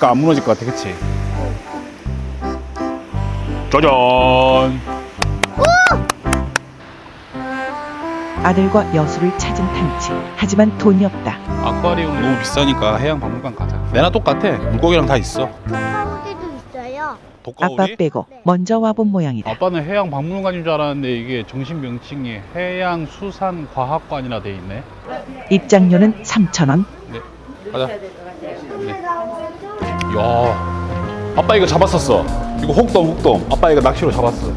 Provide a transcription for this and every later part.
그러니까 안 무너질 것 같아, 그치? 짜잔! 아들과 여수를 찾은 탄치. 하지만 돈이 없다. 아쿠아리움 너무 비싸니까 해양 박물관 가자. 내나 똑같아. 물고기랑 다 있어. 독가우리도 있어요. 아빠 독거우리? 빼고 먼저 와본 모양이다. 아빠는 해양 박물관인 줄 알았는데 이게 정식 명칭이 해양 수산 과학관이라 돼 있네. 입장료는 3,000원. 네, 가자. 네. 야, 아빠 이거 잡았었어. 이거 혹돔 혹돔. 아빠 이거 낚시로 잡았어.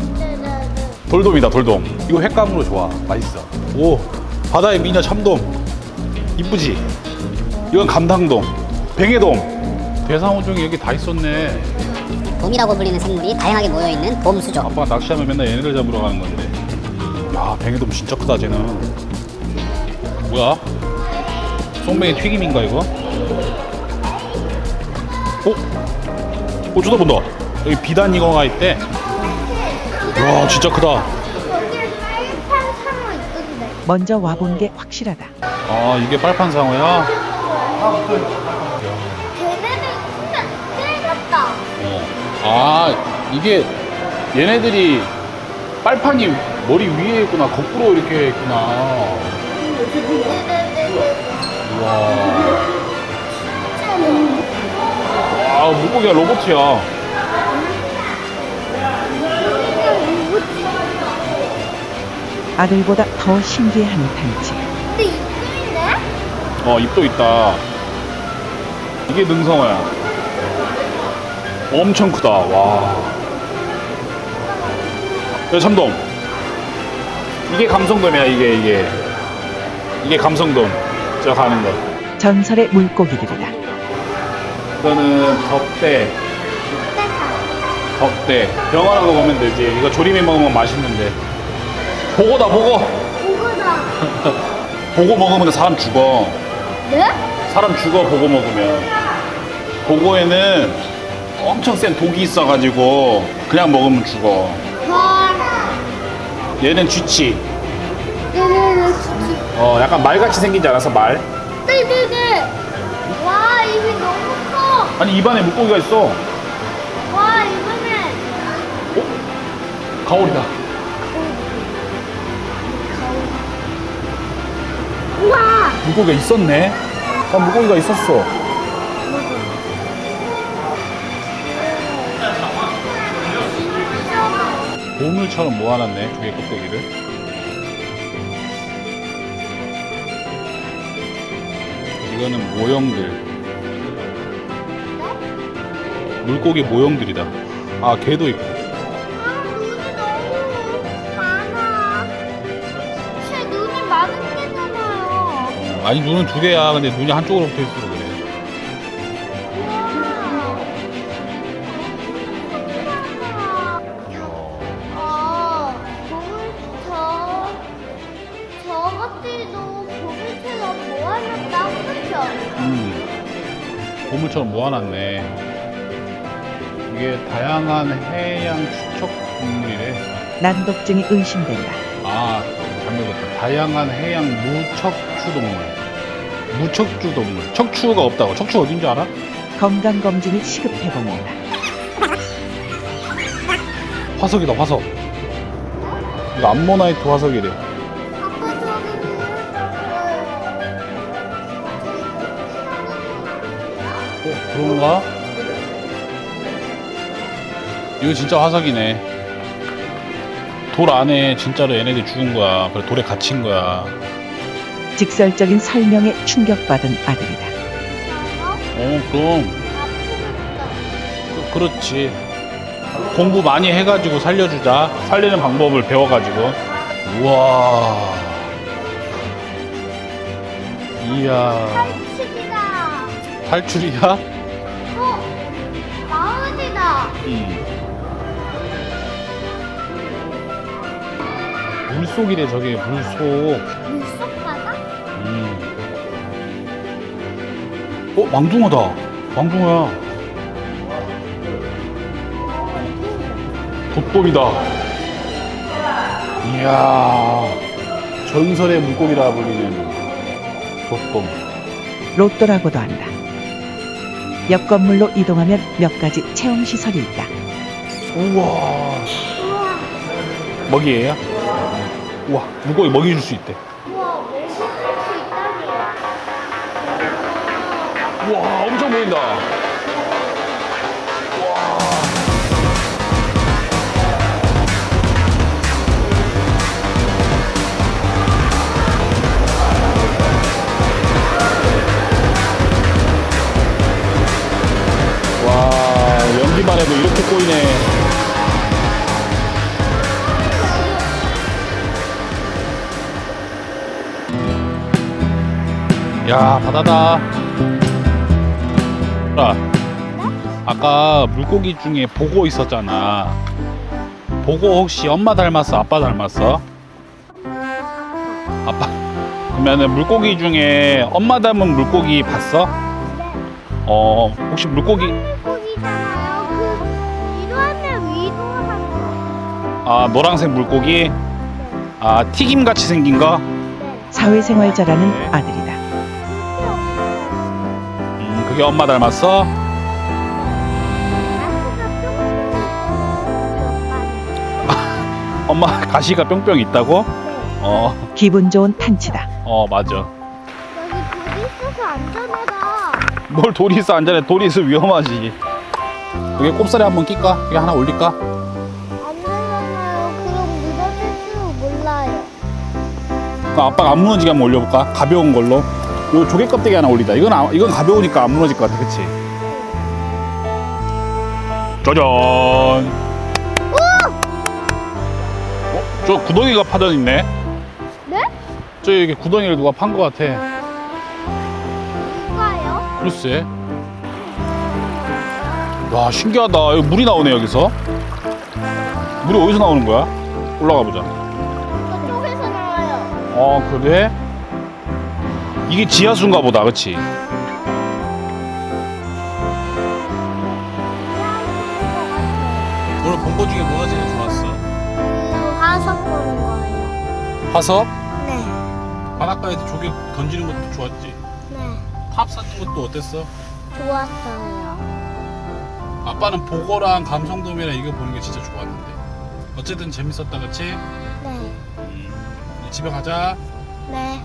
돌돔이다 돌돔. 이거 횟감으로 좋아. 맛있어. 오, 바다의 미녀 참돔. 이쁘지? 이건 감당돔. 뱅에돔. 대상어종이 여기 다 있었네. 돔이라고 불리는 생물이 다양하게 모여있는 돔수족. 아빠가 낚시하면 맨날 얘네들 잡으러 가는 건데. 야, 뱅에돔 진짜 크다, 쟤는. 뭐야? 송뱅이 튀김인가, 이거? 어? 어, 쳐다본다. 여기 비단 이거가 있대. 와, 진짜 크다. 먼저 와본 게 확실하다. 아, 이게 빨판 상어야? 걔네들 진짜 떼 같다. 어. 아, 이게 얘네들이 빨판이 머리 위에 있구나. 거꾸로 이렇게 있구나. 와, 물고기가 로봇이야. 아들보다 더 신기해하는 탄치. 근데 이쁜데? 어, 입도 있다. 이게 능성어야. 엄청 크다. 와. 야, 참돔. 이게 감성돔이야, 이게, 이게. 이게 감성돔. 저 가는 거. 전설의 물고기들이다. 이거는 덕대. 덕대. 병원하고 먹으면 되지. 이거 조림해 먹으면 맛있는데. 보고다, 보고. 오거다. 보고 먹으면 사람 죽어. 네? 사람 죽어 보고 먹으면 보고에는 엄청 센 독이 있어가지고 그냥 먹으면 죽어 헐. 얘는 쥐치 네네네. 진짜. 어 약간 말같이 생기지 않아서 말 네네네. 와, 입이 너무 커. 아니 입안에 물고기가 있어. 와, 이번에. 가오리다. 우와. 물고기가 있었네. 아 물고기가 있었어. 보물처럼 모아놨네 두개 껍데기를. 이거는 모형들 물고기 모형들이다 아 개도 있고 아, 눈이 너무 많아. 제 눈이 많은 게잖아요. 어, 아니 눈은 두 개야 근데 눈이 한쪽으로 붙어 있어서 그래 어, 보물, 저, 저것들도 보물처럼 모아놨다, 그쵸? 음, 보물처럼 모아놨네. 이게 다양한 해양 추척 동물이래. 난독증이 의심된다. 아, 잘못 봤다. 다양한 해양 무척추 동물. 무척추 동물. 척추가 없다고. 척추 어딘 줄 알아? 건강검진을 시급해봅니다. 화석이다, 화석. 이거 암모나이트 화석이래. 아빠 어, 그런가? 이거 진짜 화석이네. 돌 안에 진짜로 얘네들 죽은 거야. 그래 돌에 갇힌 거야. 직설적인 설명에 충격받은 아들이다. 어, 그럼. 그, 그렇지. 공부 많이 해가지고 살려주자. 살리는 방법을 배워가지고. 우와. 이야. 탈출이다. 탈출이야? 물속이래, 저게, 물속. 물속 바다? 음. 어, 망둥어다. 망둥어야. 돋돔이다. 이야. 전설의 물고기라 불리는 돋돔. 로또라고도 한다. 옆 건물로 이동하면 몇 가지 체험 시설이 있다. 우와. 우와. 먹이에요? 우와, 물고기 먹이 줄 수 있대. 우와, 먹을 수 있다니. 우와, 엄청 보인다. 와, 연기만 해도 이렇게 꼬이네. 야, 바다다. 라, 아까 물고기 중에 보고 있었잖아. 보고 혹시 엄마 닮았어? 아빠 닮았어? 아빠. 그러면은 물고기 중에 엄마 닮은 물고기 봤어? 어, 혹시 물고기, 물고기잖아요. 그 하면 하는. 아, 노란색 물고기? 아, 튀김 같이 생긴 거? 네. 사회생활 잘하는 네. 아들이 그게 엄마 닮았어? 엄마 가시가 뿅뿅 있다고? 어, 기분 좋은 탄치다. 어, 맞아. 여기 돌이 있어서 안전하다. 뭘 돌이 있어 안전해 돌이 있어 위험하지 여기 꼽사리 한번 낄까? 여기 하나 올릴까? 안전하나요? 그럼 무너질 줄 몰라요. 그럼 아빠가 안 무너지게 한번 올려볼까? 가벼운 걸로 요 조개 껍데기 하나 올리자 이건, 아- 이건 가벼우니까 안 무너질 것 같아 그치? 짜잔 어? 저 구덩이가 파전 있네 네? 저 여기 구덩이를 누가 판 것 같아 누가요? 글쎄 와 신기하다 여기 물이 나오네 여기서 물이 어디서 나오는 거야? 올라가 보자 저쪽에서 나와요. 어 그래? 이게 지하수인가 보다 그치? 오늘 본 거 중에 뭐가 제일 좋았어? 음, 화석 보는 거예요. 화석? 네. 바닷가에서 조개 던지는 것도 좋았지? 네. 탑 쌓는 것도 어땠어? 좋았어요. 아빠는 보고랑 감성돔이랑 이거 보는 게 진짜 좋았는데 어쨌든 재밌었다 그치? 네. 음, 이제 집에 가자 네.